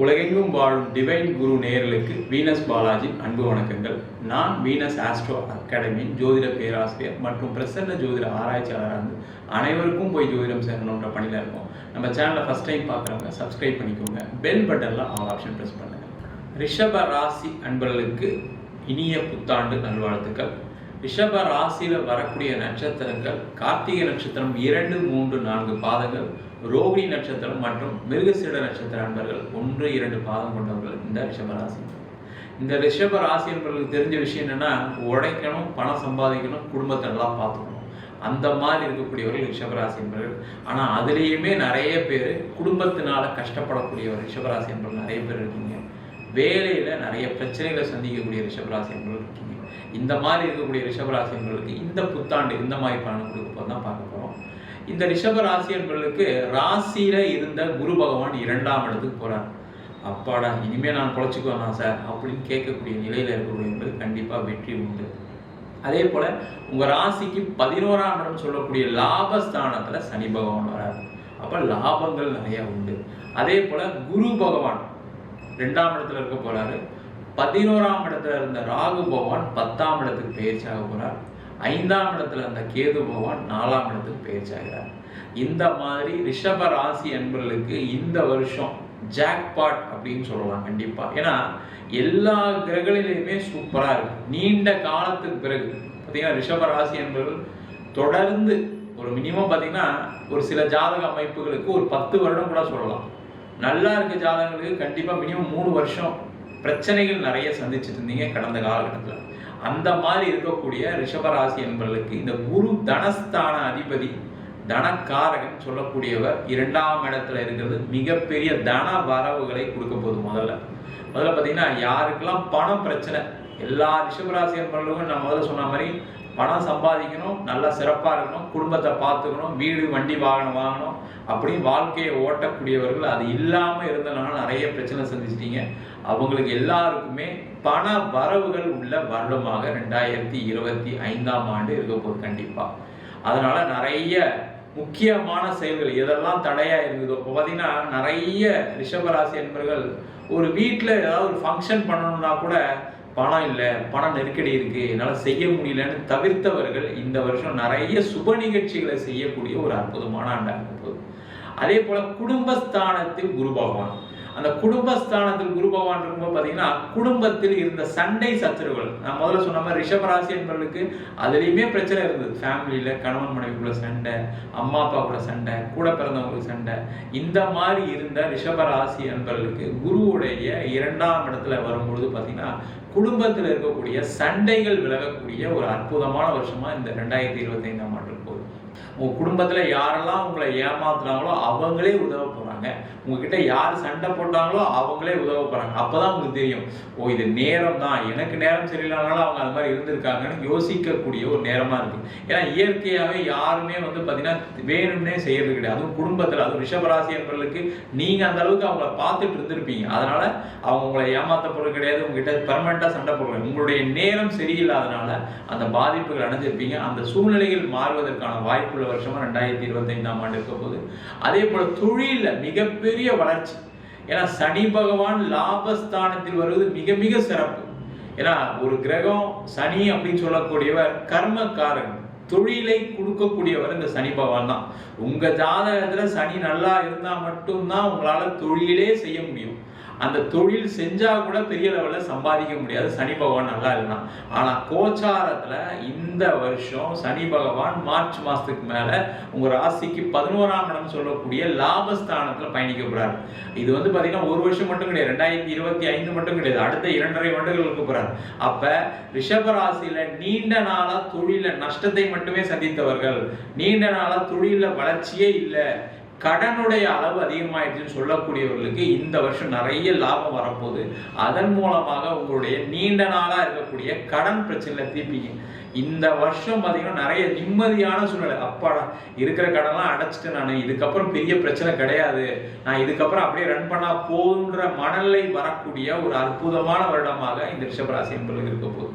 உலகெங்கும் வாழும் டிவைன் குரு நேர்களுக்கு வீனஸ் பாலாஜி அன்பு வணக்கங்கள். நான் வீனஸ் ஆஸ்ட்ரோ அகாடமியின் ஜோதிட பேராசிரியர் மற்றும் பிரசன்ன ஜோதிட ஆராய்ச்சியாளராக இருந்து அனைவருக்கும் போய் ஜோதிடம் சேரணுன்ற பணியில் இருக்கும். நம்ம சேனலை ஃபஸ்ட் டைம் பார்க்குறவங்க சப்ஸ்கிரைப் பண்ணிக்கோங்க. பெல் பட்டனில் ஆல் ஆப்ஷன் ப்ரெஸ் பண்ணுங்க. ரிஷப ராசி அன்பர்களுக்கு இனிய புத்தாண்டு நல்வாழ்த்துக்கள். ரிஷப ராசியில் வரக்கூடிய நட்சத்திரங்கள் கார்த்திகை நட்சத்திரம் இரண்டு மூன்று நான்கு பாதங்கள். ரோகிணி நட்சத்திரம் மற்றும் மிருகசீட நட்சத்திர அன்பர்கள் ஒன்று இரண்டு பாதம் கொண்டவர்கள் இந்த ரிஷப ராசி. இந்த ரிஷப ராசி என்பவர்களுக்கு தெரிஞ்ச விஷயம் என்னன்னா உழைக்கணும் பணம் சம்பாதிக்கணும் குடும்பத்தை நல்லா பார்த்துக்கணும். அந்த மாதிரி இருக்கக்கூடியவர்கள் ரிஷபராசி என்பவர்கள் ஆனால் அதுலேயுமே நிறைய பேர் குடும்பத்தினால கஷ்டப்படக்கூடியவர் ரிஷபராசி என்பவர்கள் நிறைய பேர் இருக்கீங்க. வேலையில் நிறைய பிரச்சனைகளை சந்திக்கக்கூடிய ரிஷபராசி என்பவர்கள் இருக்கீங்க. இந்த மாதிரி இருக்கக்கூடிய ரிஷபராசி என்பவர்களுக்கு இந்த புத்தாண்டு இந்த மாதிரி பலன் கொடுக்க தான் பார்க்க போகிறோம் இந்த ரிஷப ராசி என்பவர்களுக்கு ராசியில இருந்த குரு பகவான் இரண்டாம் இடத்துக்கு போறார். அப்பாடா இனிமே நான் குறைச்சிக்குவேனா சார்? அப்படின்னு கேட்கக்கூடிய நிலையில இருக்கக்கூடியவங்களுக்கு கண்டிப்பா வெற்றி உண்டு. அதே போல உங்க ராசிக்கு பதினோராம் இடம் சொல்லக்கூடிய லாபஸ்தானத்துல சனி பகவான் வரார். அப்ப லாபங்கள் நிறைய உண்டு. அதே போல குரு பகவான் ரெண்டாம் இடத்துல இருக்க போறாரு. பதினோராம் இடத்துல இருந்த ராகு பகவான் பத்தாம் இடத்துக்கு பயிற்சியாக போறார். ஐந்தாம் இடத்துல அந்த கேது பகவான் நாலாம் இடத்துக்கு பயிற்சி ஆகிறார். இந்த மாதிரி ரிஷப ராசி என்பவர்களுக்கு இந்த வருஷம் ஜாக்பாட் அப்படின்னு சொல்லலாம் கண்டிப்பா. ஏன்னா எல்லா கிரகங்களிலுமே சூப்பரா இருக்கு. நீண்ட காலத்துக்கு பிறகு பார்த்தீங்கன்னா ரிஷப ராசி என்பவர்கள் தொடர்ந்து ஒரு மினிமம் பார்த்தீங்கன்னா ஒரு சில ஜாதக அமைப்புகளுக்கு ஒரு பத்து வருடம் கூட சொல்லலாம். நல்லா இருக்க ஜாதகங்களுக்கு கண்டிப்பாக மினிமம் மூணு வருஷம் பிரச்சனைகள் நிறைய சந்திச்சுட்டு இருந்தீங்க கடந்த காலகட்டத்தில். அந்த மாதிரி இருக்கக்கூடிய ரிஷபராசி என்பவர்களுக்கு இந்த குரு தனஸ்தான அதிபதி தனக்காரகன் சொல்லக்கூடியவர் இரண்டாம் இடத்துல இருக்கிறது. மிகப்பெரிய தன வரவுகளை கொடுக்க போகுது முதல்ல. முதல்ல பார்த்தீங்கன்னா யாருக்கெல்லாம் பணம் பிரச்சனை எல்லா ரிஷபராசி என்பவர்களுக்கும் நான் முதல்ல சொன்ன மாதிரி பணம் சம்பாதிக்கணும் நல்லா சிறப்பாக இருக்கணும் குடும்பத்தை பார்த்துக்கணும் வீடு வண்டி வாகனம் வாங்கணும் அப்படின்னு வாழ்க்கையை ஓட்டக்கூடியவர்கள். அது இல்லாமல் இருந்தனால நிறைய பிரச்சனை சந்திச்சிட்டீங்க. அவங்களுக்கு எல்லாருக்குமே பண வரவுகள் உள்ள வருடமாக ரெண்டாயிரத்தி இருபத்தி ஐந்தாம் ஆண்டு இருக்க போகுது கண்டிப்பாக அதனால நிறைய முக்கியமான செயல்கள் எதெல்லாம் தடையா இருந்ததோ இப்போ பார்த்தீங்கன்னா நிறைய ரிஷபராசி என்பர்கள் ஒரு வீட்டில் ஏதாவது ஒரு ஃபங்க்ஷன் பண்ணணும்னா கூட பணம் இல்லை பண நெருக்கடி இருக்கு என்னால் செய்ய முடியலன்னு தவிர்த்தவர்கள் இந்த வருஷம் நிறைய சுப நிகழ்ச்சிகளை செய்யக்கூடிய ஒரு அற்புதமான ஆண்டாக போகுது. அதே போல குடும்பஸ்தானத்தில் குரு பகவான். அந்த குடும்பஸ்தானத்தில் குரு பகவான் இருக்கும்போது பார்த்தீங்கன்னா குடும்பத்தில் இருந்த சண்டை சச்சரவுகள். நான் முதல்ல சொன்ன மாதிரி ரிஷபராசி என்பவர்களுக்கு அதுலேயுமே பிரச்சனை இருந்தது. ஃபேமிலியில் கணவன் மனைவிக்குள்ள சண்டை அம்மா அப்பா கூட சண்டை கூட பிறந்தவங்களுக்கு சண்டை. இந்த மாதிரி இருந்த ரிஷபராசி என்பவர்களுக்கு குருவுடைய இரண்டாம் இடத்துல வரும்பொழுது பார்த்தீங்கன்னா குடும்பத்தில் இருக்கக்கூடிய சண்டைகள் விலகக்கூடிய ஒரு அற்புதமான வருஷமா இந்த ரெண்டாயிரத்தி இருபத்தி ஐந்தாம் ஆண்டு போகுது. உங்க குடும்பத்துல யாரெல்லாம் உங்களை ஏமாத்துறாங்களோ அவங்களே உதவ போறாங்க. உங்ககிட்ட யார் சண்டை போட்டாங்களோ அவங்களே உதவ போகிறாங்க அப்போ தான் உங்களுக்கு தெரியும் ஓ இது நேரம் தான் எனக்கு நேரம் சரியில்லைனாலும் அவங்க அது மாதிரி இருந்திருக்காங்கன்னு யோசிக்கக்கூடிய ஒரு நேரமாக இருக்குது ஏன்னா இயற்கையாகவே யாருமே வந்து பார்த்தீங்கன்னா வேணும்னே செய்யறது கிடையாது. அதுவும் குடும்பத்தில் அதுவும் ரிஷபராசி என்பவர்களுக்கு நீங்க அந்த அளவுக்கு அவங்கள பார்த்துட்டு இருந்திருப்பீங்க. அதனால் அவங்க உங்களை ஏமாத்த பொருள் கிடையாது. உங்ககிட்ட பெர்மனண்டா சண்டை போடுறாங்க உங்களுடைய நேரம் சரியில்லாதனால அந்த பாதிப்புகள் அடைஞ்சிருப்பீங்க. அந்த சூழ்நிலைகள் மாறுவதற்கான வாய்ப்புள்ள வருஷமாக ரெண்டாயிரத்தி இருபத்தைந்தாம் ஆண்டு இருக்க போது அதே போல் தொழிலில் மிகப்பெரிய வளர்ச்சி. ஏன்னா சனி பகவான் லாபஸ்தானத்தில் வருவது மிக மிக சிறப்பு. ஏன்னா ஒரு கிரகம் சனி அப்படின்னு சொல்லக்கூடியவர் கர்மக்காரன் தொழிலை கொடுக்கக்கூடியவர் இந்த சனி பகவான் தான். உங்க ஜாதகத்துல சனி நல்லா இருந்தா மட்டும்தான் உங்களால தொழிலே செய்ய முடியும். அந்த தொழில் செஞ்சா கூட பெரிய லெவல்ல சம்பாதிக்க முடியாது. சனி பகவான் நல்லா இருந்தான். ஆனா கோச்சாரத்துல இந்த வருஷம் சனி பகவான் மார்ச் மாசத்துக்கு மேல உங்க ராசிக்கு பதினோராம் இடம் சொல்லக்கூடிய லாபஸ்தானத்துல பயணிக்க போகிறார் இது வந்து பாத்தீங்கன்னா ஒரு வருஷம் மட்டும் கிடையாது. ரெண்டாயிரத்தி இருபத்தி ஐந்து மட்டும் கிடையாது. அடுத்த இரண்டரை வருடங்கள் போகிறார் போறாரு. அப்ப ரிஷப ராசியில் நீண்ட நாளா தொழில நஷ்டத்தை மட்டுமே சந்தித்தவர்கள். நீண்ட நாளா தொழிலில் வளர்ச்சியே இல்லை. கடனுடைய அளவு அதிகமாயிடுச்சுன்னு சொல்லக்கூடியவர்களுக்கு இந்த வருஷம் நிறைய லாபம் வரப்போகுது. அதன் மூலமாக உங்களுடைய நீண்ட நாளாக இருக்கக்கூடிய கடன் பிரச்சனையில் தீர்ப்பீங்க. இந்த வருஷம் பார்த்தீங்கன்னா நிறைய நிம்மதியான சூழ்நிலை. அப்பாடா இருக்கிற கடன்லாம் அடைச்சிட்டு நான். இதுக்கப்புறம் பெரிய பிரச்சனை கிடையாது. நான் இதுக்கப்புறம் அப்படியே ரன் பண்ணா போதுன்ற மணலை வரக்கூடிய ஒரு அற்புதமான வருடமாக இந்த ரிஷபராசி என்பது இருக்க போகுது.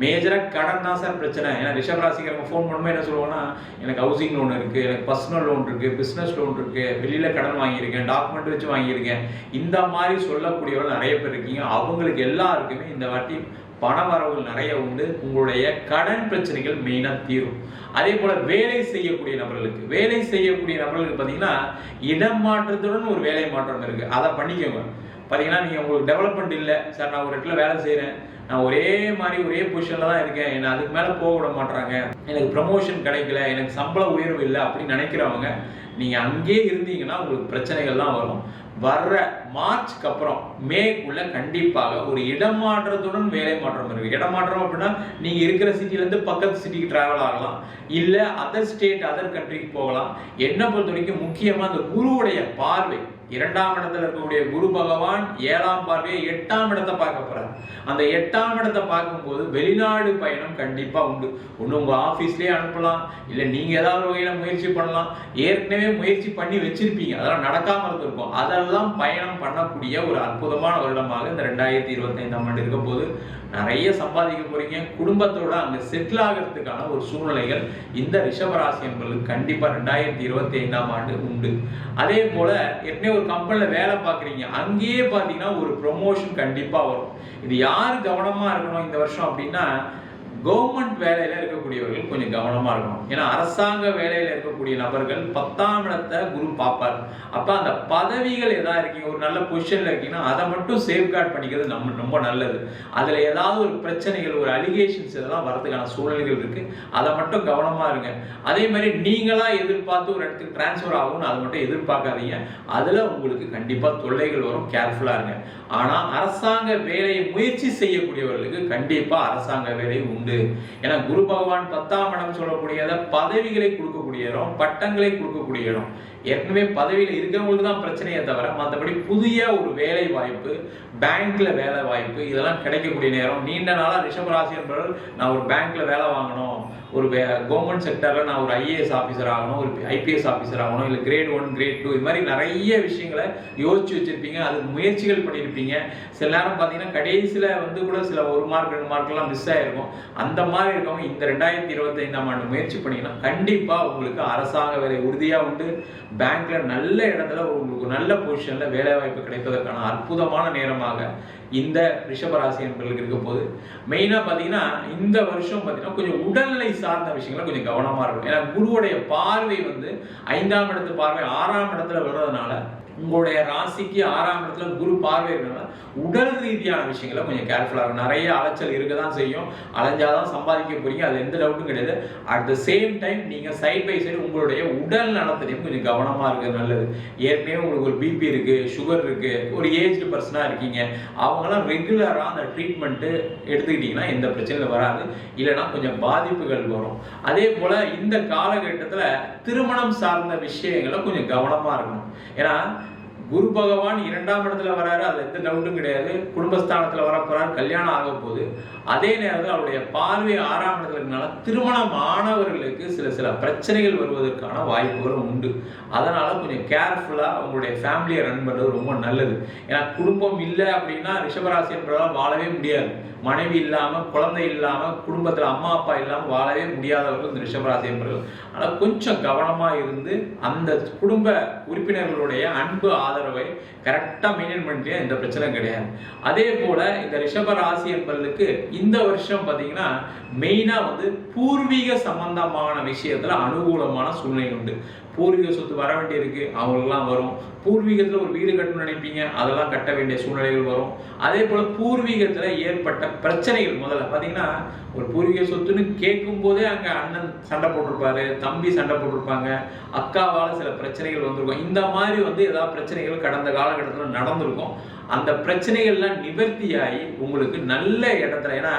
மேஜராக கடன் தான் சார் பிரச்சனை. ஏன்னா ரிஷபராசிக்காரங்க ஃபோன் பண்ணும்போது என்ன சொல்லுவோம்னா எனக்கு ஹவுசிங் லோன் இருக்குது எனக்கு பர்சனல் லோன் இருக்குது பிஸ்னஸ் லோன் இருக்குது வெளியில் கடன் வாங்கியிருக்கேன் டாக்குமெண்ட் வச்சு வாங்கியிருக்கேன். இந்த மாதிரி சொல்லக்கூடியவர்கள் நிறைய பேர் இருக்கீங்க. அவங்களுக்கு எல்லாருக்குமே இந்த வாட்டி பண வரவுகள் நிறைய உண்டு. உங்களுடைய கடன் பிரச்சனைகள் மெயினாக தீரும். அதே போல் வேலை செய்யக்கூடிய நபர்களுக்கு வேலை செய்யக்கூடிய நபர்களுக்கு பார்த்தீங்கன்னா இடம் மாற்றத்துடன் ஒரு வேலை மாற்றம் இருக்குது அதை பண்ணிக்கோங்க. பார்த்தீங்கன்னா நீங்கள் உங்களுக்கு டெவலப்மெண்ட் இல்லை. சார் நான் ஒரு இடத்துல வேலை செய்கிறேன் நான் ஒரே மாதிரி ஒரே பொசிஷனில் தான் இருக்கேன். என்னை அதுக்கு மேலே போக விட மாட்டாங்க எனக்கு ப்ரமோஷன் கிடைக்கல. எனக்கு சம்பள உயர்வு இல்லை அப்படின்னு நினைக்கிறவங்க நீங்கள் அங்கேயே இருந்தீங்கன்னா உங்களுக்கு பிரச்சனைகள்லாம் வரும். வர்ற மார்ச்க்கு அப்புறம் மேக்குள்ள கண்டிப்பாக ஒரு இடமாற்றத்துடன் வேலை மாற்றம் இருக்கு இடமாற்றம் அப்படின்னா நீங்க இருக்கிற சிட்டிலேருந்து பக்கத்து சிட்டிக்கு டிராவல் ஆகலாம். இல்ல அதர் ஸ்டேட் அதர் கண்ட்ரிக்கு போகலாம். என்ன பொறுத்த வரைக்கும் முக்கியமா அந்த குருவுடைய பார்வை இரண்டாம் இடத்துல இருக்கக்கூடிய குரு பகவான் ஏழாம் பார்வையை எட்டாம் இடத்தை பார்க்க போறார். அந்த எட்டாம் இடத்தை பார்க்கும்போது வெளிநாடு பயணம் கண்டிப்பா உண்டு. ஒண்ணு உங்க ஆஃபீஸ்லயே அனுப்பலாம். இல்ல நீங்க ஏதாவது வகையில முயற்சி பண்ணலாம். ஏற்கனவே முயற்சி பண்ணி வச்சிருப்பீங்க. அதெல்லாம் நடக்காம இருந்திருக்கும். அதெல்லாம் பயணம் பண்ணக்கூடிய ஒரு அற்புதமான வருடமாக இந்த ரெண்டாயிரத்தி இருபத்தி ஐந்தாம் ஆண்டு இருக்க போது நிறைய சம்பாதிக்க போறீங்க. குடும்பத்தோட அங்க செட்டில் ஆகிறதுக்கான ஒரு சூழ்நிலைகள் இந்த ரிஷபராசி என்பது கண்டிப்பா ரெண்டாயிரத்தி இருபத்தி ஐந்தாம் ஆண்டு உண்டு. அதே போல ஏற்கனவே ஒரு கம்பெனியில் வேலை பார்க்குறீங்க அங்கேயே பார்த்தீங்கன்னா ஒரு ப்ரொமோஷன் கண்டிப்பா வரும். இது யார் கவனமா இருக்கணும் இந்த வருஷம் அப்படின்னா கவர்மெண்ட் வேலையில இருக்கக்கூடியவர்கள் கொஞ்சம் கவனமா இருக்கணும். ஏன்னா அரசாங்க வேலையில இருக்கக்கூடிய நபர்கள் பத்தாம் இடத்தை குரு பார்ப்பார். அப்ப அந்த பதவிகள் எதா இருக்கீங்க ஒரு நல்ல பொசிஷன்ல இருக்கீங்கன்னா அதை மட்டும் சேஃப்கார்ட் பண்ணிக்கிறது நம்ம ரொம்ப நல்லது. அதுல ஏதாவது ஒரு பிரச்சனைகள் ஒரு அலிகேஷன்ஸ் இதெல்லாம் வரதுக்கான சூழ்நிலைகள் இருக்கு. அதை மட்டும் கவனமா இருங்க. அதே மாதிரி நீங்களா எதிர்பார்த்து ஒரு இடத்துக்கு டிரான்ஸ்ஃபர் ஆகும்னு அதை மட்டும் எதிர்பார்க்காதீங்க. அதுல உங்களுக்கு கண்டிப்பா தொல்லைகள் வரும். கேர்ஃபுல்லா இருங்க. ஆனா அரசாங்க வேலையை முயற்சி செய்யக்கூடியவர்களுக்கு கண்டிப்பா அரசாங்க வேலை உண்டு. ஏன்னா குரு பகவான் பத்தாம் இடம் சொல்லக்கூடியதை பதவிகளை கொடுக்கக்கூடிய இடம் பட்டங்களை கொடுக்கக்கூடிய இடம். ஏற்கனவே பதவியில் இருக்கிறவங்களுக்கு தான் பிரச்சனையே தவிர மற்றபடி புதிய ஒரு வேலை வாய்ப்பு பேங்க்ல வேலை வாய்ப்பு இதெல்லாம் கிடைக்கக்கூடிய நேரம். நீண்ட நாளா ரிஷபராசி என்பவர்கள் நான் ஒரு பேங்க்ல வேலை வாங்கணும் ஒரு கவர்மெண்ட் செக்டரில் நான் ஒரு ஐஏஎஸ் ஆஃபீஸர் ஆகணும் ஒரு ஐபிஎஸ் ஆஃபீஸர் ஆகணும் இல்லை கிரேட் ஒன் கிரேட் டூ இது மாதிரி நிறைய விஷயங்களை யோசிச்சு வச்சிருப்பீங்க அதுக்கு முயற்சிகள் பண்ணியிருப்பீங்க சில நேரம் பார்த்தீங்கன்னா கடைசியில் வந்து கூட சில ஒரு மார்க் ரெண்டு மார்க்லாம் மிஸ் ஆகிருக்கும் அந்த மாதிரி இருக்கவங்க இந்த ரெண்டாயிரத்தி இருபத்தைந்தாம் ஆண்டு முயற்சி பண்ணிங்கன்னா கண்டிப்பாக உங்களுக்கு அரசாங்க வேலை உறுதியாக உண்டு. பேங்க்ல நல்ல இடத்துல உங்களுக்கு நல்ல பொசிஷன்ல வேலை வாய்ப்பு கிடைப்பதற்கான அற்புதமான நேரமாக இந்த ரிஷபராசி என்பர்களுக்கு இருக்க போது மெயினா பாத்தீங்கன்னா இந்த வருஷம் பாத்தீங்கன்னா கொஞ்சம் உடல்நிலை சார்ந்த விஷயங்கள கொஞ்சம் கவனமா இருக்கும் ஏன்னா குருவுடைய பார்வை வந்து ஐந்தாம் இடத்து பார்வை ஆறாம் இடத்துல வர்றதுனால உங்களுடைய ராசிக்கு ஆறாம் இடத்துல குரு பார்வை உடல் ரீதியான விஷயங்களை கொஞ்சம் கேர்ஃபுல்லாக இருக்கும். நிறைய அலைச்சல் இருக்க தான் செய்யும். அலைஞ்சாதான் சம்பாதிக்க போறீங்க. அது எந்த டவுட்டும் கிடையாது. அட் த சேம் டைம் நீங்கள் சைட் பை சைடு உங்களுடைய உடல் நலத்திலையும் கொஞ்சம் கவனமாக இருக்கிறது நல்லது. ஏற்கனவே உங்களுக்கு ஒரு பிபி இருக்கு சுகர் இருக்கு ஒரு ஏஜ்டு பர்சனாக இருக்கீங்க. அவங்களாம் ரெகுலராக அந்த ட்ரீட்மெண்ட்டு எடுத்துக்கிட்டீங்கன்னா எந்த பிரச்சனையும் வராது. இல்லைன்னா கொஞ்சம் பாதிப்புகள் வரும். அதே போல் இந்த காலகட்டத்தில் திருமணம் சார்ந்த விஷயங்களை கொஞ்சம் கவனமாக இருக்கணும். ஏன்னா குரு பகவான் இரண்டாம் இடத்துல வராரு அதுல எந்த டவுட்டும் கிடையாது. குடும்பஸ்தானத்துல வர கல்யாணம் ஆக போகுது. அதே நேரத்தில் அவருடைய பார்வை ஆறாம் இடத்துல இருக்கனால திருமணம் ஆனவர்களுக்கு சில சில பிரச்சனைகள் வருவதற்கான வாய்ப்புகளும் உண்டு. அதனால கொஞ்சம் கேர்ஃபுல்லா உங்களுடைய ஃபேமிலியை ரன் பண்றது ரொம்ப நல்லது. ஏன்னா குடும்பம் இல்லை அப்படின்னா ரிஷபராசி என்பதால் வாழவே முடியாது. மனைவி இல்லாம குழந்தை இல்லாம குடும்பத்துல அம்மா அப்பா இல்லாம வாழவே முடியாதவர்கள் இந்த ரிஷபராசி என்பவர்கள். ஆனால் கொஞ்சம் கவனமா இருந்து அந்த குடும்ப உறுப்பினர்களுடைய அன்பு ஆதரவு கரெக்டா மெயின்டைன் பண்ணிட்டே எந்த பிரச்சனை கிடையாது. அதே போல இந்த ரிஷப ராசி என்பதுக்கு இந்த வருஷம் பாத்தீங்கன்னா மெயினா வந்து பூர்வீக சம்பந்தமான விஷயத்துல அனுகூலமான சூழ்நிலை உண்டு. பூர்வீக சொத்து வர வேண்டியிருக்கு அவங்களுக்குலாம் வரும். பூர்வீகத்தில் ஒரு வீடு கட்டணும்னு நினைப்பீங்க அதெல்லாம் கட்ட வேண்டிய சூழ்நிலைகள் வரும். அதே போல் பூர்வீகத்தில் ஏற்பட்ட பிரச்சனைகள் முதல்ல. பார்த்தீங்கன்னா ஒரு பூர்வீக சொத்துன்னு கேட்கும் போதே அங்கே அண்ணன் சண்டை போட்டிருப்பாரு தம்பி சண்டை போட்டிருப்பாங்க அக்காவால் சில பிரச்சனைகள் வந்திருக்கும். இந்த மாதிரி வந்து ஏதாவது பிரச்சனைகள் கடந்த காலகட்டத்தில் நடந்திருக்கும். அந்த பிரச்சனைகள்லாம் நிவர்த்தியாகி உங்களுக்கு நல்ல இடத்துல ஏன்னா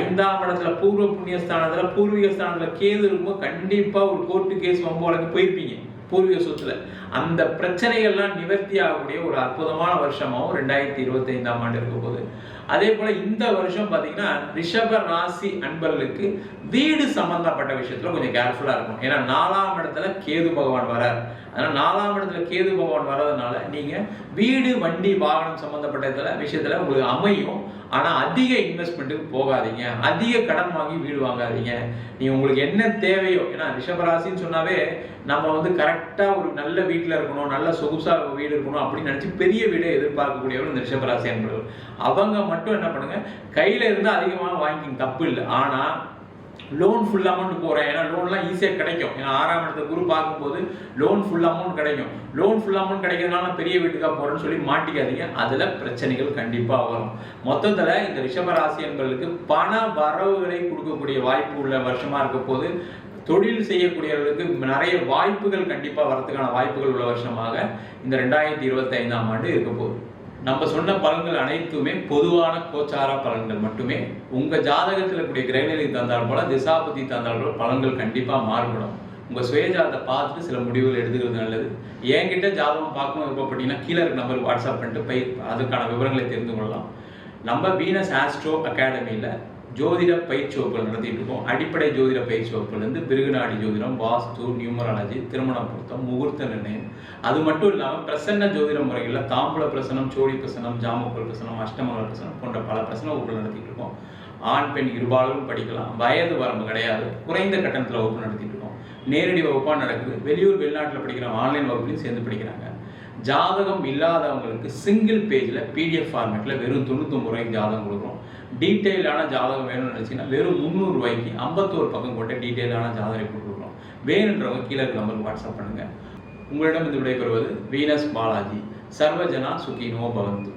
ஐந்தாம் இடத்துல பூர்வ புண்ணிய ஸ்தானத்தில் பூர்வீக ஸ்தானத்துல கேது இருக்கும்போது கண்டிப்பா ஒரு கோர்ட்டு கேஸ் வம்பு வழக்கு போயிருப்பீங்க. பூர்வீக சொத்துல. அந்த பிரச்சனைகள்லாம் நிவர்த்தி ஆகக்கூடிய ஒரு அற்புதமான வருஷமாகவும் ரெண்டாயிரத்தி இருபத்தி ஐந்தாம் ஆண்டு இருக்க போகுது. அதே போல இந்த வருஷம் பாத்தீங்கன்னா ரிஷப ராசி அன்பர்களுக்கு வீடு சம்பந்தப்பட்ட விஷயத்துல கொஞ்சம் கேர்ஃபுல்லா இருக்கும் ஏன்னா நாலாம் இடத்துல கேது பகவான் வரார். அதனால நாலாம் இடத்துல கேது பகவான் வர்றதுனால நீங்க வீடு வண்டி வாகனம் சம்பந்தப்பட்ட இதுல விஷயத்துல உங்களுக்கு அமையும். ஆனா அதிக இன்வெஸ்ட்மெண்ட்டுக்கு போகாதீங்க. அதிக கடன் வாங்கி வீடு வாங்காதீங்க. நீ உங்களுக்கு என்ன தேவையோ ஏன்னா ரிஷபராசின்னு சொன்னாவே நம்ம வந்து கரெக்ட் கரெக்டாக ஒரு நல்ல வீட்டில் இருக்கணும் நல்ல சொகுசாக வீடு இருக்கணும் அப்படின்னு நினச்சி பெரிய வீடை எதிர்பார்க்கக்கூடியவர் இந்த ரிஷபராசி என்பவர் அவங்க மட்டும் என்ன பண்ணுங்க கையில் இருந்து அதிகமாக வாங்கிக்கிங்க தப்பு இல்லை. ஆனால் லோன் ஃபுல் அமௌண்ட் போகிறேன் ஏன்னா லோன்லாம் ஈஸியாக கிடைக்கும். ஏன்னா ஆறாம் இடத்த குரு பார்க்கும்போது லோன் ஃபுல் அமௌண்ட் கிடைக்கும். லோன் ஃபுல் அமௌண்ட் கிடைக்கிறதுனால பெரிய வீட்டுக்காக போகிறேன்னு சொல்லி மாட்டிக்காதீங்க. அதில் பிரச்சனைகள் கண்டிப்பாக வரும். மொத்தத்தில் இந்த ரிஷபராசி என்பவர்களுக்கு பண வரவுகளை கொடுக்கக்கூடிய வாய்ப்பு உள்ள வருஷமாக இருக்க போது தொழில் செய்யக்கூடியவர்களுக்கு நிறைய வாய்ப்புகள் கண்டிப்பாக வரத்துக்கான வாய்ப்புகள் உள்ள வருஷமாக இந்த ரெண்டாயிரத்தி இருபத்தி ஐந்தாம் ஆண்டு இருக்க போகுது. நம்ம சொன்ன பலன்கள் அனைத்துமே பொதுவான கோச்சார பலன்கள் மட்டுமே. உங்க ஜாதகத்தில் இருக்கக்கூடிய கிரகநிலை தந்தால் போல திசாபதி தந்தால் போல பலன்கள் கண்டிப்பாக மாறுபடும். உங்க சுயஜாதத்தை பார்த்துட்டு சில முடிவுகள் எடுத்துக்கிறது நல்லது. என்கிட்ட ஜாதகம் பார்க்கணும் விருப்பப்பட்டீங்கன்னா கீழே இருக்க நம்பருக்கு வாட்ஸ்அப் பண்ணிட்டு போய் அதுக்கான விவரங்களை தெரிந்து கொள்ளலாம். நம்ம வீனஸ் ஆஸ்ட்ரோ அகாடமியில் ஜோதிட பயிற்சி வகுப்புகள் நடத்திட்டு இருக்கோம் அடிப்படை ஜோதிட பயிற்சி வகுப்புலேருந்து பிருகுநாடி ஜோதிடம் வாஸ்து நியூமராலஜி திருமண பொருத்தம் முகூர்த்த நிர்ணயம். அது மட்டும் இல்லாமல் பிரசன்ன ஜோதிட முறைகளில் தாம்பூல பிரசனம் சோழி பிரசனம் ஜாமக்கோல் பிரசனம் அஷ்டமங்கல பிரசனம் போன்ற பல பிரசன வகுப்புகள் நடத்திட்டு இருக்கோம் ஆண் பெண் இருபாலரும் படிக்கலாம். வயது வரம்பு கிடையாது. குறைந்த கட்டணத்தில் வகுப்பு நடத்திட்டு இருக்கோம் நேரடி வகுப்பாக நடக்குது. வெளியூர் வெளிநாட்டில் படிக்கிற ஆன்லைன் வகுப்புலையும் சேர்ந்து படிக்கிறாங்க. ஜாதகம் இல்லாதவங்களுக்கு சிங்கிள் பேஜில் பிடிஎஃப் ஃபார்மேட்டில் வெறும் தொண்ணூத்தொம்பது ரூபாய்க்கு ஜாதகம் கொடுக்குறோம். டீட்டெயிலான ஜாதகம் வேணும்னு நினச்சிங்கன்னா வெறும் முந்நூறு ரூபாய்க்கு ஐம்பத்தோரு பக்கம் கொண்ட டீட்டெயிலான ஜாதகம் கொடுக்குறோம். வேணுன்றவங்க கீழே இருக்க நம்பருக்கு வாட்ஸ்அப் பண்ணுங்கள் உங்களிடம் இது விடைபெறுவது வீனஸ் பாலாஜி. சர்வஜனா சுகினோ பவந்து.